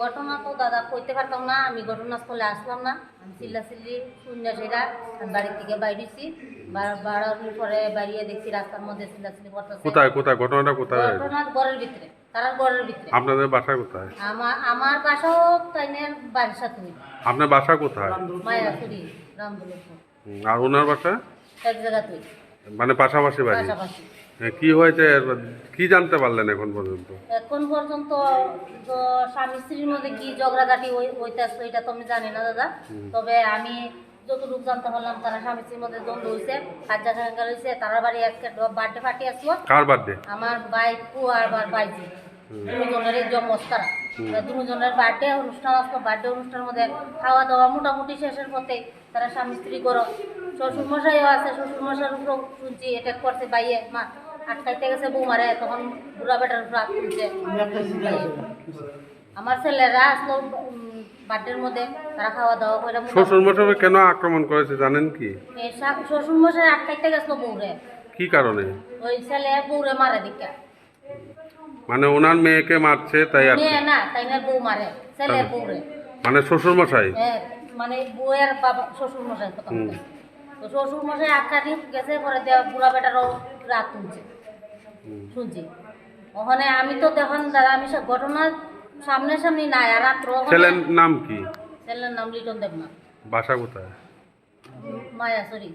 ঘটনা তো দাদা কইতে পারতাম না আমি ঘটনাস্থলে আসলাম না। আমি চিল্লা চিল্লি শূন্য সেরা বাড়ির থেকে বাইরেছি। বাড়ানোর পরে বাড়িয়ে দেখছি রাস্তার মধ্যে চিল্লা চিল্লি করতেছে। কোথায় কোথায় ঘটনাটা কোথায়? ঘটনার ঘরের ভিতরে তার ঘরের ভিতরে। আপনাদের বাসা কোথায়? আমার আমার বাসাও তাইনের বাড়ির সাথে আপনার বাসা কোথায়? মায়াপুরি রামদুলপুর। আর ওনার বাসা? এক জায়গা তুই মানে পাশাপাশি বাড়ি? পাশাপাশি। কি হয়েছে? কি জানতে পারলেন এখন পর্যন্ত? এখন পর্যন্ত স্বামী স্ত্রীর মধ্যে কি ঝগড়াঝাটি হইতেছে এটা তো আমি জানি না দাদা। তবে আমি যতটুকু জানতে পারলাম তারা স্বামী স্ত্রীর মধ্যে দ্বন্দ্ব হয়েছে কাজা সাঙ্গাল হয়েছে তারা বাড়ি আজকে বার্থডে পার্টি আসলো। কার বার্থডে? আমার ভাই পু আর আমার বাইজি দুজনের জন্মস তারা দুজনের বার্থডে অনুষ্ঠান আসলো বার্থডে অনুষ্ঠানের মধ্যে খাওয়া দাওয়া মোটামুটি শেষের পথে তারা স্বামী স্ত্রী করো। শ্বশুর মশাইও আছে শ্বশুর মশাইয়ের উপর শুনছি অ্যাটাক করছে বাইয়ে মা। আটকাইতে গেছে বৌমারে তখন বুড়া বেটার উপর হাত তুলছে। আমার ছেলেরা আসলো বার্থডের মধ্যে তারা খাওয়া দাওয়া করে শ্বশুর মশাই কেন আক্রমণ করেছে জানেন কি? শ্বশুর মশাই আটকাইতে গেছিল বৌরে কি কারণে? ওই ছেলে বৌরে মারে দিকে। মানে ওনার মেয়েকে মারছে তাই আর মেয়ে না তাই না বউ মারে ছেলে বউরে। মানে শ্বশুর মশাই? হ্যাঁ, মানে বউয়ের বাবা শ্বশুর মশাই। তো শ্বশুর মশাই আটকাটি গেছে পরে দেয়া বুড়া বেটারও রাত তুলছে। শুনছি। ওখানে আমি তো দেখুন দাদা আমি সব ঘটনা সামনে সামনে নাই আর রাত্র ছেলের নাম কি? ছেলের নাম লিটন দেবনা বাসা কোথায়? মায়া সরি।